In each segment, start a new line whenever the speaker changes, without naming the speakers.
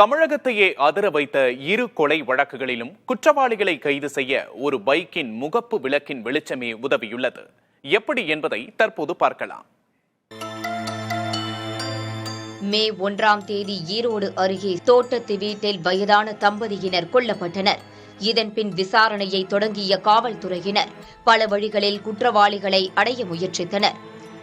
தமிழகத்தையே அதிர வைத்த இரு கொலை வழக்குகளிலும் குற்றவாளிகளை கைது செய்ய ஒரு பைக்கின் முகப்பு விளக்கின் வெளிச்சமே உதவியுள்ளது. எப்படி என்பதை தற்போது பார்க்கலாம்.
மே ஒன்றாம் தேதி ஈரோடு அருகே தோட்டத்து வீட்டில் வயதான தம்பதியினர் கொல்லப்பட்டனர். இதன்பின் விசாரணையை தொடங்கிய காவல்துறையினர் பல வழிகளில் குற்றவாளிகளை அடைய முயற்சித்தனர்.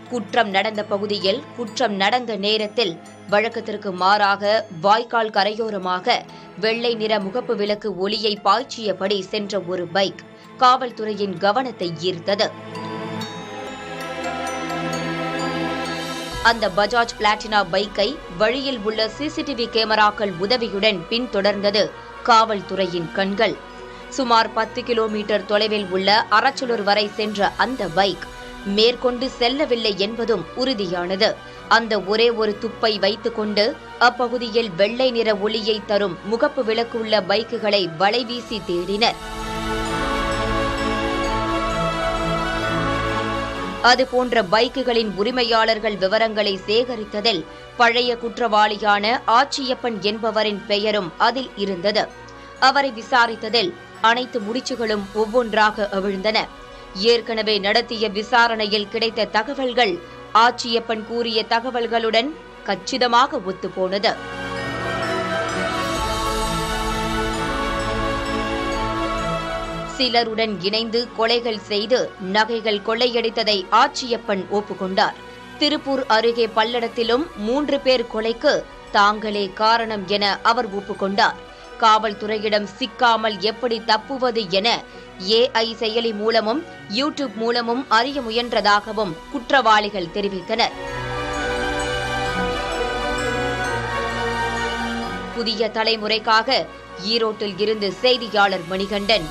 குற்றம் நடந்த பகுதியில் குற்றம் நடந்த நேரத்தில் வழக்கத்திற்கு மாறாக வாய்க்கால் கரையோரமாக வெள்ளை நிற முகப்பு விளக்கு ஒளியை பாய்ச்சியபடி சென்ற ஒரு பைக் காவல்துறையின் கவனத்தை ஈர்த்தது. அந்த பஜாஜ் பிளாட்டினா பைக்கை வழியில் உள்ள சிசிடிவி கேமராக்கள் உதவியுடன் பின்தொடர்ந்தது காவல்துறையின் கண்கள். சுமார் பத்து கிலோமீட்டர் தொலைவில் உள்ள அரச்சலூர் வரை சென்ற அந்த பைக் மேற்கொண்டு செல்லவில்லை என்பதும் உறுதியானது. அந்த ஒரே ஒரு துப்பை வைத்துக்கொண்டு அப்பகுதியில் வெள்ளை நிற ஒளியை தரும் முகப்பு விளக்கு உள்ள பைக்குகளை வலைவீசி தேடினர். அதுபோன்ற பைக்குகளின் உரிமையாளர்கள் விவரங்களை சேகரித்ததில் பழைய குற்றவாளியான ஆச்சியப்பன் என்பவரின் பெயரும் அதில் இருந்தது. அவரை விசாரித்ததில் அனைத்து முடிச்சுகளும் ஒவ்வொன்றாக அவிழ்ந்தன ஏற்கனவே நடத்திய விசாரணையில் கிடைத்த தகவல்கள் ஆச்சியப்பன் கூறிய தகவல்களுடன் கச்சிதமாக ஒத்துப்போனது. சிலருடன் இணைந்து கொலைகள் செய்து நகைகள் கொள்ளையடித்ததை ஆச்சியப்பன் ஒப்புக்கொண்டார். திருப்பூர் அருகே பல்லடத்திலும் மூன்று பேர் கொலைக்கு தாங்களே காரணம் என அவர் ஒப்புக்கொண்டார். காவல்துறையிடம் சிக்காமல் எப்படி தப்புவது என ஏஐ செயலி மூலமும் யூடியூப் மூலமும் அறிய முயன்றதாகவும் குற்றவாளிகள் தெரிவித்தனர். புதிய தலைமுறைக்காக ஈரோட்டில் இருந்து செய்தியாளர் மணிகண்டன்.